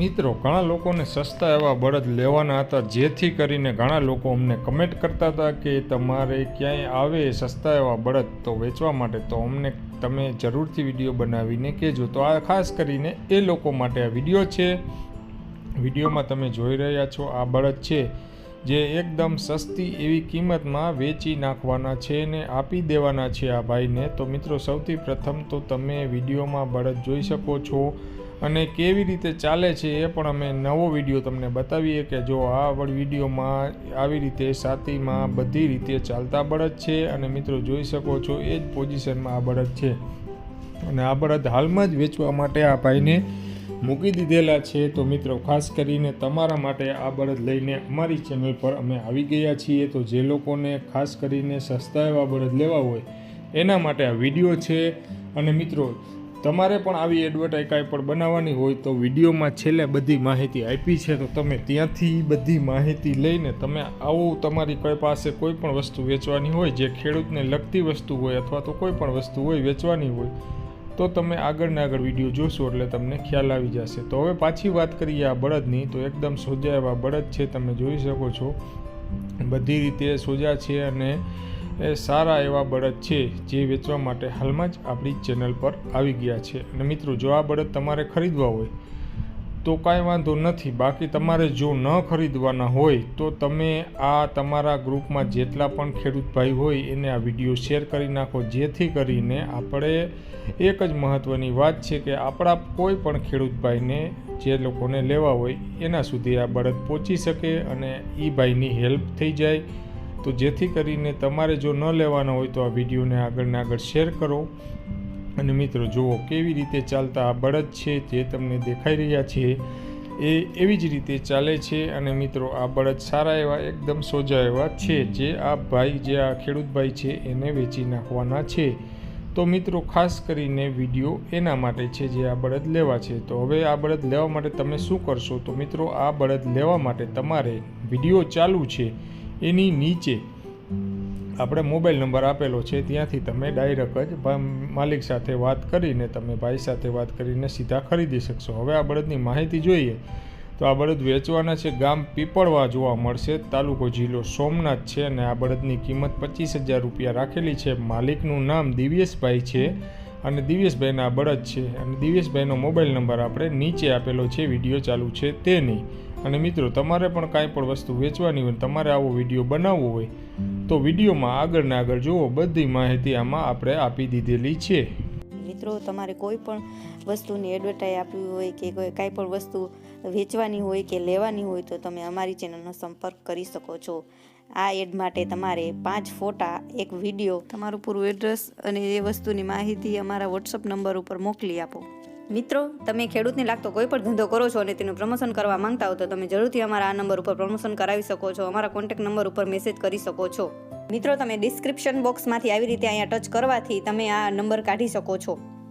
મિત્રો, ઘણા લોકોને સસ્તા એવા બળદ લેવાના હતા, જેથી કરીને ઘણા લોકો અમને કમેન્ટ કરતા હતા કે તમારે ક્યાંય આવે સસ્તા એવા બળદ તો વેચવા માટે, તો અમને તમે જરૂરથી વીડિયો બનાવીને કહેજો. તો આ ખાસ કરીને એ લોકો માટે આ વીડિયો છે. વિડીયોમાં તમે જોઈ રહ્યા છો, આ બળદ છે, જે એકદમ સસ્તી એવી કિંમતમાં વેચી નાખવાના છે ને આપી દેવાના છે આ ભાઈને. તો મિત્રો, સૌથી પ્રથમ તો તમે વિડીયોમાં બળદ જોઈ શકો છો. અને કેવી રીતે ચાલે છે એ પણ અમે નવો વીડિયો તમને બતાવીએ કે જો આ વિડીયોમાં આવી રીતે સાતીમાં બધી રીતે ચાલતા બળદ છે અને મિત્રો જોઈ શકો છો એ જ પોઝિશનમાં આ બળદ છે. અને આ બળદ હાલમાં જ વેચવા માટે આ ભાઈને મૂકી દીધેલા છે. તો મિત્રો ખાસ કરીને તમારા માટે આ બળદ લઈને અમારી ચેનલ પર અમે આવી ગયા છીએ. તો જે લોકોને ખાસ કરીને સસ્તા એવા બળદ લેવા હોય, એના માટે આ વીડિયો છે. અને મિત્રો તમારે પણ આવી એડવર્ટાઈઝ કાંઈ પણ બનાવવાની હોય તો વિડીયોમાં છેલ્લે બધી માહિતી આપી છે. તો તમે ત્યાંથી બધી માહિતી લઈને તમે આવું, તમારી કોઈ પાસે કોઈ પણ વસ્તુ વેચવાની હોય, જે ખેડૂતને લગતી વસ્તુ હોય અથવા તો કોઈ પણ વસ્તુ હોય વેચવાની હોય, તો તમે આગળ ને આગળ વીડિયો જોશો એટલે તમને ખ્યાલ આવી જશે. તો હવે પાછી વાત કરીએ આ બળદની. તો એકદમ સોજા એવા બળદ છે, તમે જોઈ શકો છો. બધી રીતે સોજા છે અને એ સારા એવા બળદ છે જે વેચવા માટે હાલમાં જ આપણી ચેનલ પર આવી ગયા છે. અને મિત્રો, જો આ બળદ તમારે ખરીદવા હોય, તો કાંઈ વાંધો નથી. બાકી તમારે જો ન ખરીદવાના હોય, તો તમે આ તમારા ગ્રુપમાં જેટલા પણ ખેડૂત ભાઈ હોય, એને આ વીડિયો શેર કરી નાખો. જેથી કરીને આપણે એક જ મહત્ત્વની વાત છે કે આપણા કોઈ પણ ખેડૂત ભાઈને જે લોકોને લેવા હોય, એના સુધી આ બળદ પહોંચી શકે અને એ ભાઈની હેલ્પ થઈ જાય. તો જેથી કરીને તમારે જો ન લેવાના હોય તો આ વિડીયોને આગળને આગળ શેર કરો. અને મિત્રો, જુઓ કેવી રીતે ચાલતા આ બળદ છે જે તમને દેખાઈ રહ્યા છે. એ એવી જ રીતે ચાલે છે અને મિત્રો, આ બળદ સારા એવા એકદમ સોજા એવા છે જે આ ભાઈ, જે આ ખેડૂતભાઈ છે એને વેચી નાખવાના છે. તો મિત્રો, ખાસ કરીને વીડિયો એના માટે છે જે આ બળદ લેવા છે. તો હવે આ બળદ લેવા માટે તમે શું કરશો? તો મિત્રો, આ બળદ લેવા માટે તમારે વીડિયો ચાલુ છે. એની નીચે આપણે મોબાઈલ નંબર આપેલો છે, ત્યાંથી તમે ડાયરેક્ટ જ માલિક સાથે વાત કરીને તમે ભાઈ સાથે વાત કરીને સીધા ખરીદી શકશો. હવે આ બળદની માહિતી જોઈએ. તો આ બળદ વેચવાના છે, ગામ પીપળવા જોવા મળશે. તાલુકો જિલ્લો સોમનાથ છે અને આ બળદની કિંમત પચીસ હજાર રૂપિયા રાખેલી છે. માલિકનું નામ દિવ્યેશભાઈ છે. અને દિવ્યેશભાઈના બળદ છે. અને દિવ્યેશભાઈનો મોબાઈલ નંબર આપણે નીચે આપેલો છે. વીડિયો ચાલુ છે તેની. અને મિત્રો, તમારે પણ કાંઈ પણ વસ્તુ વેચવાની હોય તમારે આવો વીડિયો બનાવવો હોય, તો વિડીયોમાં આગળ ને આગળ જુઓ. બધી માહિતી આમાં આપણે આપી દીધેલી છે. મિત્રો, તમારે કોઈ પણ વસ્તુની એડવર્ટાઈઝ આપવી હોય કે કોઈ કાંઈ પણ વસ્તુ વેચવાની હોય કે લેવાની હોય તો તમે અમારી ચેનલનો સંપર્ક કરી શકો છો. આ એડ માટે તમારે પાંચ ફોટા, એક વીડિયો, તમારું પૂરું એડ્રેસ અને એ વસ્તુની માહિતી અમારા વોટ્સઅપ નંબર ઉપર મોકલી આપો. મિત્રો, તમે ખેડૂતને લાગતો કોઈ પણ ધંધો કરો છો અને તેનું પ્રમોશન કરવા માંગતા હો તો તમે જરૂરથી અમારા આ નંબર ઉપર પ્રમોશન કરાવી શકો છો, અમારા કોન્ટેક્ટ નંબર ઉપર મેસેજ કરી શકો છો. મિત્રો, તમે ડિસ્ક્રિપ્શન બોક્સમાંથી આવી રીતે અહીંયા ટચ કરવાથી તમે આ નંબર કાઢી શકો છો.